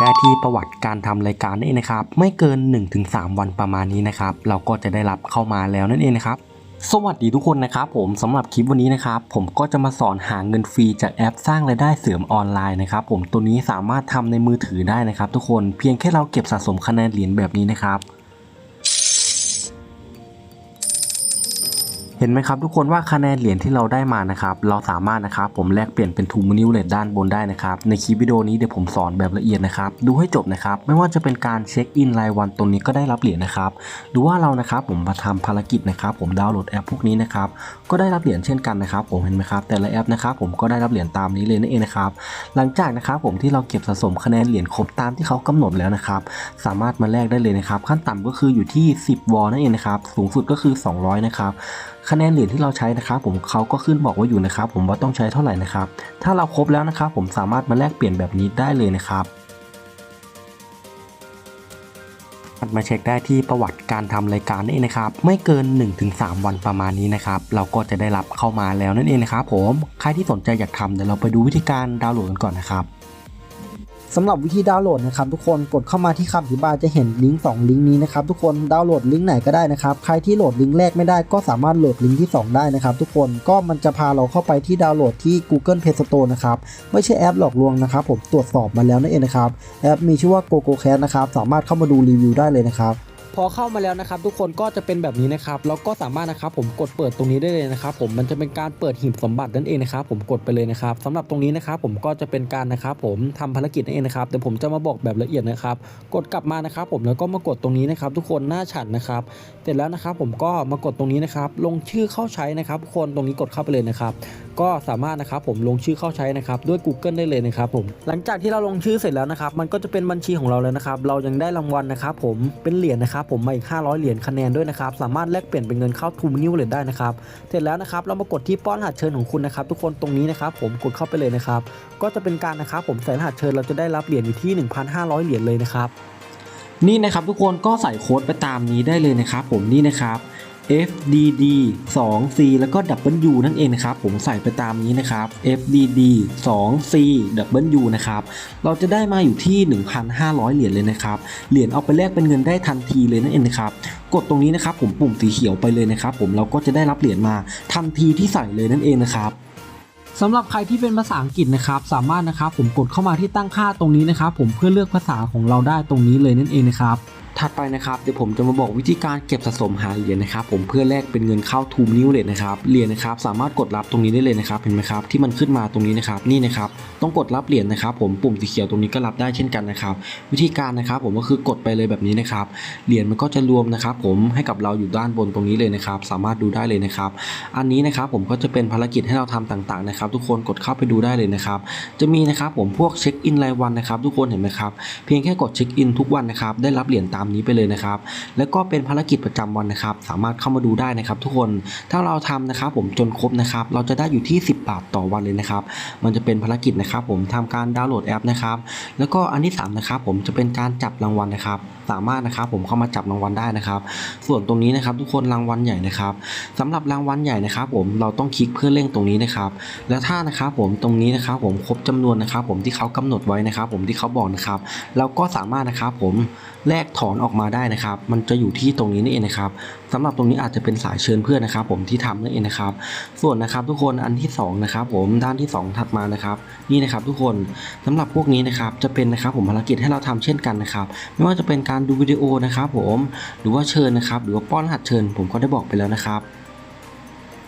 ได้ที่ประวัติการทำรายการนั่นเองนะครับ ไม่เกิน 1-3 วันประมาณนี้นะครับ เราก็จะได้รับเข้ามาแล้วนั่นเองนะครับสวัสดีทุกคนนะครับผมสำหรับคลิปวันนี้นะครับผมก็จะมาสอนหาเงินฟรีจากแอปสร้างรายได้เสริมออนไลน์นะครับผมตัวนี้สามารถทำในมือถือได้นะครับ ทุกคนเพียงแค่เราเก็บสะสมคะแนนเหรียญแบบนี้นะครับ เห็นไหมครับทุกคนว่าคะแนนเหรียญที่เราได้มานะครับเราสามารถนะครับผมแลกเปลี่ยนเป็นทูมูนิวเลตด้านบนได้นะครับในคลิปวิดีโอนี้เดี๋ยวผมสอนแบบละเอียดนะครับดูให้จบนะครับไม่ว่าจะเป็นการเช็คอินรายวันตรงนี้ก็ได้รับเหรียญนะครับหรือว่าเรานะครับผมมาทำภารกิจนะครับผมดาวน์โหลดแอปพวกนี้นะครับก็ได้รับเหรียญเช่นกันนะครับผมเห็นไหมครับแต่ละแอปนะครับผมก็ได้รับเหรียญตามนี้เลยนั่นเองนะครับหลังจากนะครับผมที่เราเก็บสะสมคะแนนเหรียญครบตามที่เขากำหนดแล้วนะครับสามารถมาแลกได้เลยนะครับขั้นต่ำก็คืออยู่ที่ 10 วอลนั่นเองนะครับสูงสุดก็คือ 200 นะครับคะแนนเหรียญที่เราใช้นะครับผมเขาก็ขึ้นบอกไว่าอยู่นะครับผมว่าต้องใช้เท่าไหร่นะครับถ้าเราครบแล้วนะครับผมสามารถมาแลกเปลี่ยนแบบนี้ได้เลยนะครับมาเช็คได้ที่ประวัติการทำรายการนั่นเองนะครับ ไม่เกิน 1-3 วันประมาณนี้นะครับ เราก็จะได้รับเข้ามาแล้วนั่นเองนะครับผมใครที่สนใจอยากทำเดี๋ยวเราไปดูวิธีการดาวน์โหลดกันก่อนนะครับ สำหรับวิธีดาวน์โหลดนะครับทุกคนกดเข้ามาที่คำอธิบายจะเห็นลิงก์2ลิงก์นี้นะครับทุกคนดาวน์โหลดลิงก์ไหนก็ได้นะครับใครที่โหลดลิงก์แรกไม่ได้ก็สามารถโหลดลิงก์ที่ 2 ได้นะครับทุกคนก็มันจะพาเราเข้าไปที่ดาวน์โหลดที่ Google Play Store นะครับไม่ใช่แอปหลอกลวงนะครับผมตรวจสอบมาแล้วนั่นเองนะครับแอปมีชื่อว่า GoGoCast นะครับสามารถเข้ามาดูรีวิวได้เลยนะครับ พอเข้ามาแล้วนะครับทุกคนก็จะเป็นแบบนี้นะครับแล้วก็สามารถนะครับผมกดเปิดตรงนี้ได้เลยนะครับผมมันจะเป็นการเปิดหีบสมบัตินั่นเองนะครับผมกดไปเลยนะครับสำหรับตรงนี้นะครับผมก็จะเป็นการนะครับผมทำภารกิจนั่นเองนะครับเดี๋ยวผมจะมาบอกแบบละเอียดนะครับกดกลับมานะครับผมแล้วก็มากดตรงนี้นะครับทุกคนหน้าฉันนะครับเสร็จแล้วนะครับผมก็มากดตรงนี้นะครับลงชื่อเข้าใช้นะครับทุกคนตรงนี้กดเข้าไปเลยนะครับก็สามารถนะครับผมลงชื่อเข้าใช้นะครับด้วย Google ได้เลยนะครับผมหลังจากที่เราลงชื่อเสร็จแล้วนะครับมันก็จะเป็นบัญชีของเราแล้วนะครับเรายังได้รางวัลนะครับผมเป็นเหรียญนะครับผมมาอีก 500 เหรียญคะแนนด้วยนะครับ สามารถแลกเปลี่ยนเป็นเงินเข้าทูมนิวเลยได้นะครับ เสร็จแล้วนะครับ เรามากดที่ป้อนรหัสเชิญของคุณนะครับ ทุกคนตรงนี้นะครับ ผมกดเข้าไปเลยนะครับ ก็จะเป็นการนะครับ ผมใส่รหัสเชิญเราจะได้รับเหรียญอยู่ที่ 1,500 เหรียญเลยนะครับ นี่นะครับทุกคนก็ใส่โค้ดไปตามนี้ได้เลยนะครับ ผมนี่นะครับ FDD 2C แล้วก็ W นั่นเองนะครับ ผมใส่ไปตามนี้นะครับ FDD 2C W นะครับ เราจะได้มาอยู่ที่ 1,500 เหรียญเลยนะครับ เหรียญเอาไปแลกเป็นเงินได้ทันทีเลยนั่นเองนะครับ กดตรงนี้นะครับ ผมปุ่มสีเขียวไปเลยนะครับ ผมเราก็จะได้รับเหรียญมาทันทีที่ใส่เลยนั่นเองนะครับสำหรับใครที่เป็นภาษาอังกฤษนะครับ สามารถนะครับผมกดเข้ามาที่ตั้งค่าตรงนี้นะครับ ผมเพื่อเลือกภาษาของเราได้ตรงนี้เลยนั่นเองนะครับ ถัดไปนะครับเดี๋ยวผมจะมาบอกวิธีการเก็บสะสมหาเหรียญนะครับผมเพื่อแลกเป็นเงินเข้าทูมนิวเลตนะครับเหรียญนะครับสามารถกดรับตรงนี้ได้เลยนะครับเห็นไหมครับที่มันขึ้นมาตรงนี้นะครับนี่นะครับต้องกดรับเหรียญนะครับ ผมปุ่มสีเขียวตรงนี้ก็รับได้เช่นกันนะครับ วิธีการนะครับผมก็คือกดไปเลยแบบนี้นะครับเหรียญมันก็จะรวมนะครับ ผมให้กับเราอยู่ด้านบนตรงนี้เลยนะครับ สามารถดูได้เลยนะครับ อันนี้นะครับผมก็จะเป็นภารกิจให้เราทำต่างๆนะครับ ทุกคนกดเข้าไปดูได้เลยนะครับ จะมีนะครับผมพวกเช็คอินรายวันนะครับ ทุกคนเห็นไหมครับเพียงแค่กดเช็คอินทุกวันนะครับได้รับเหรียญตามนี้ไปเลยนะครับ แล้วก็เป็นภารกิจประจำวันนะครับ สามารถเข้ามาดูได้นะครับทุกคน ถ้าเราทำนะครับผมจนครบนะครับ เราจะได้อยู่ที่ 10 บาทต่อวันเลยนะครับ มันจะเป็นภารกิจนะครับ ผมทำการดาวน์โหลดแอปนะครับ แล้วก็อันที่สามนะครับผมจะเป็นการจับรางวัลนะครับ สามารถนะครับผมเข้ามาจับรางวัลได้นะครับ ส่วนตรงนี้นะครับทุกคนรางวัลใหญ่นะครับสำหรับรางวัลใหญ่นะครับผมเราต้องคลิกเพื่อเร่งตรงนี้นะครับ แล้วถ้านะครับผมตรงนี้นะครับผมครบจำนวนนะครับ ผมที่เขากำหนดไว้นะครับ ผมที่เขาบอกนะครับ เราก็สามารถนะครับผมแลกถอนออกมาได้นะครับ มันจะอยู่ที่ตรงนี้นี่เองนะครับ สำหรับตรงนี้อาจจะเป็นสายเชิญเพื่อนนะครับ ผมที่ทำนั่นเองนะครับ ส่วนนะครับทุกคนอันที่สองนะครับผมด้านที่สองถัดมานะครับนี่นะครับทุกคนสำหรับพวกนี้นะครับจะเป็นนะครับผมภารกิจให้เราทำเช่นกันนะครับ ไม่ว่าจะเป็นการดูวิดีโอนะครับผมหรือว่าเชิญนะครับ หรือว่าป้อนรหัสเชิญ ผมก็ได้บอกไปแล้วนะครับ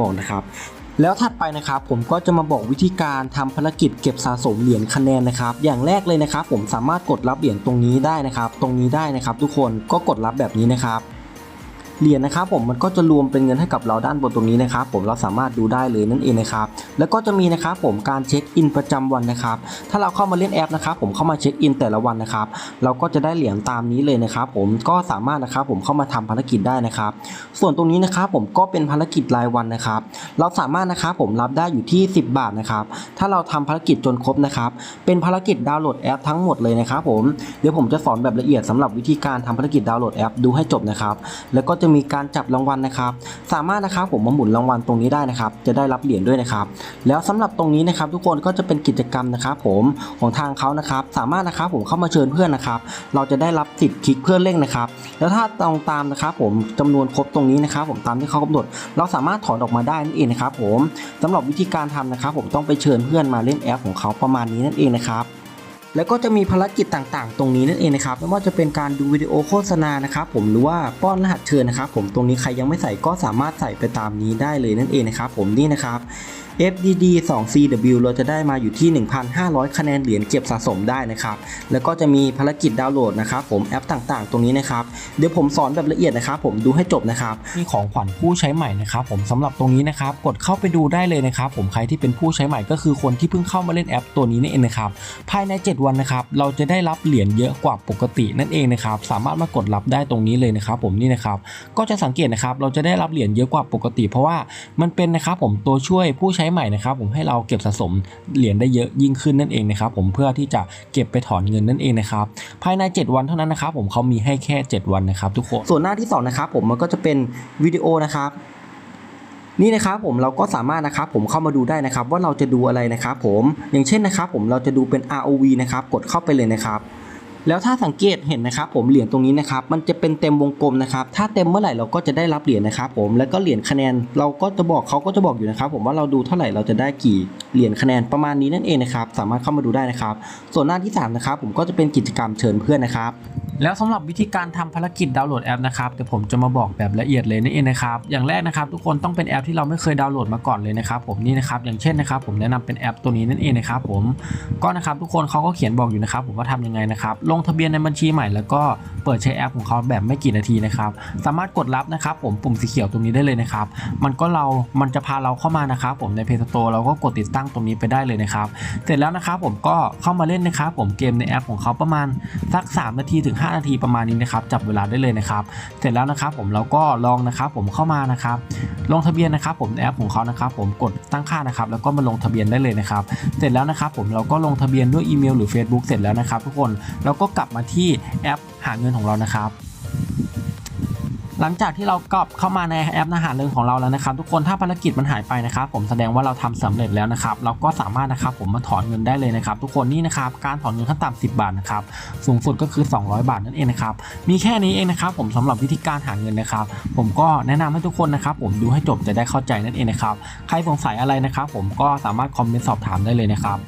บอกนะครับ แล้วถัดไปนะครับผมก็จะมาบอกวิธีการทำภารกิจเก็บสะสมเหรียญคะแนนนะครับ อย่างแรกเลยนะครับ ผมสามารถกดรับเหรียญตรงนี้ได้นะครับ ตรงนี้ได้นะครับ ทุกคนก็กดรับแบบนี้นะครับ เหรียญนะครับผมมันก็จะรวมเป็นเงินให้กับเราด้านบนตรงนี้นะครับ ผมเราสามารถดูได้เลยนั่นเองนะครับแล้วก็จะมีนะครับผมการเช็คอินประจำวันนะครับถ้าเราเข้ามาเล่นแอปนะครับผมเข้ามาเช็คอินแต่ละวันนะครับเราก็จะได้เหรียญตามนี้เลยนะครับ ผมก็สามารถนะครับผมเข้ามาทำภารกิจได้นะครับ ส่วนตรงนี้นะครับผมก็เป็นภารกิจรายวันนะครับ เราสามารถนะครับผมรับได้อยู่ที่ 10 บาทนะครับถ้าเราทำภารกิจจนครบนะครับเป็นภารกิจดาวน์โหลดแอปทั้งหมดเลยนะครับผมเดี๋ยวผมจะสอนแบบละเอียดสำหรับวิธีการทำภารกิจดาวน์โหลดแอปดูให้จบนะครับแล้วก็จะจะมีการจับรางวัลนะครับ สามารถนะครับผมมาหมุนรางวัลตรงนี้ได้นะครับ จะได้รับเหรียญด้วยนะครับ แล้วสำหรับตรงนี้นะครับ ทุกคนก็จะเป็นกิจกรรมนะครับผมของทางเขานะครับ สามารถนะครับผมเข้ามาเชิญเพื่อนนะครับ เราจะได้รับสิทธิ์คลิกเพื่อนเร่งนะครับ แล้วถ้าตรงตามนะครับผมจำนวนครบตรงนี้นะครับ ผมตามที่เขากำหนด เราสามารถถอนออกมาได้นั่นเองนะครับ ผมสำหรับวิธีการทำนะครับ ผมต้องไปเชิญเพื่อนมาเล่นแอปของเขาประมาณนี้นั่นเองนะครับ แล้วก็จะมีภารกิจต่างๆ ตรงนี้นั่นเองนะครับไม่ว่าจะเป็นการดูวิดีโอโฆษณานะครับผมหรือว่าป้อนรหัสเชิญนะครับผมตรงนี้ใครยังไม่ใส่ก็สามารถใส่ไปตามนี้ได้เลยนั่นเองนะครับผมนี่นะครับ FDD 2 CW เราจะได้มาอยู่ที่ 1,500 คะแนนเหรียญเก็บสะสมได้นะครับ แล้วก็จะมีภารกิจดาวน์โหลดนะครับผมแอปต่างๆ ตรงนี้นะครับ เดี๋ยวผมสอนแบบละเอียดนะครับ ผมดูให้จบนะครับมีของขวัญผู้ใช้ใหม่นะครับผมสำหรับตรงนี้นะครับ กดเข้าไปดูได้เลยนะครับ ผมใครที่เป็นผู้ใช้ใหม่ก็คือคนที่เพิ่งเข้ามาเล่นแอปตัวนี้นี่เองนะครับ ภายใน 7 วันนะครับ เราจะได้รับเหรียญเยอะกว่าปกตินั่นเองนะครับ สามารถมากดรับได้ตรงนี้เลยนะครับ ผมนี่นะครับ ก็จะสังเกตนะครับ เราจะได้รับเหรียญเยอะกว่าปกติ เพราะว่ามันเป็นนะครับผมตัวช่วยผู้ใช้ใหม่นะครับผมให้เราเก็บสะสมเหรียญได้เยอะยิ่งขึ้นนั่นเองนะครับผมเพื่อที่จะเก็บไปถอนเงินนั่นเองนะครับภายใน 7 วันเท่านั้นนะครับผมเขามีให้แค่ 7 วันนะครับทุกคนส่วนหน้าที่สองนะครับผมมันก็จะเป็นวิดีโอนะครับนี่นะครับผมเราก็สามารถนะครับผมเข้ามาดูได้นะครับว่าเราจะดูอะไรนะครับผมอย่างเช่นนะครับผมเราจะดูเป็น ROV นะครับกดเข้าไปเลยนะครับ แล้วถ้าสังเกตเห็นนะครับผมเหรียญตรงนี้นะครับมันจะเป็นเต็มวงกลมนะครับถ้าเต็มเมื่อไหร่เราก็จะได้รับเหรียญนะครับผมแล้วก็เหรียญคะแนนเราก็จะบอกเขาก็จะบอกอยู่นะครับ ผมว่าเราดูเท่าไหร่เราจะได้กี่เหรียญคะแนนประมาณนี้นั่นเองนะครับสามารถเข้ามาดูได้นะครับ ส่วนหน้าที่สามนะครับผมก็จะเป็นกิจกรรมเชิญเพื่อนนะครับ แล้วสำหรับวิธีการทำภารกิจดาวน์โหลดแอปนะครับเดี๋ยวผมจะมาบอกแบบละเอียดเลยนั่นเองนะครับอย่างแรกนะครับทุกคนต้องเป็นแอปที่เราไม่เคยดาวน์โหลดมาก่อนเลยนะครับผมนี่นะครับอย่างเช่นนะครับผมแนะนำเป็นแอปตัวนี้นั่นเองนะครับผมก็นะครับทุกคนเขาก็เขียนบอกอยู่นะครับผมว่าทำยังไงนะครับลงทะเบียนในบัญชีใหม่แล้วก็เปิดใช้แอปของเขาแบบไม่กี่นาทีนะครับสามารถกดรับนะครับผมปุ่มสีเขียวตรงนี้ได้เลยนะครับมันก็เรา มันจะพาเราเข้ามานะครับผมใน Play Store เราก็กดติดตั้งตรงนี้ไปได้เลยนะครับเสร็จแล้วนะครับผมก็เข้ามาเล่นนะครับผมเกมในแอปของเขาประมาณสัก 3 นาทีถึง5นาทีประมาณนี้นะครับจับเวลาได้เลยนะครับเสร็จแล้วนะครับผมเราก็ลองนะครับผมเข้ามานะครับลงทะเบียนนะครับผมในแอปของเขานะครับผมกดตั้งค่านะครับแล้วก็มาลงทะเบียนได้เลยนะครับเสร็จแล้วนะครับผมเราก็ลงทะเบียนด้วยอีเมลหรือ Facebook เสร็จแล้วนะครับทุกคนเราก็กลับมาที่แอปหาเงินของเรานะครับ หลังจากที่เรากลับเข้ามาในแอปอาหารเริงของเราแล้วนะครับทุกคนถ้าภารกิจมันหายไปนะครับผมแสดงว่าเราทำสำเร็จแล้วนะครับเราก็สามารถนะครับผมมาถอนเงินได้เลยนะครับทุกคนนี่นะครับการถอนเงินขั้นต่ำ10 บาทนะครับสูงสุดก็คือ 200 บาทนั่นเองนะครับมีแค่นี้เองนะครับผมสำหรับวิธีการหาเงินนะครับผมก็แนะนำให้ทุกคนนะครับผมดูให้จบจะได้เข้าใจนั่นเองนะครับใครสงสัยอะไรนะครับผมก็สามารถคอมเมนต์สอบถามได้เลยนะครับ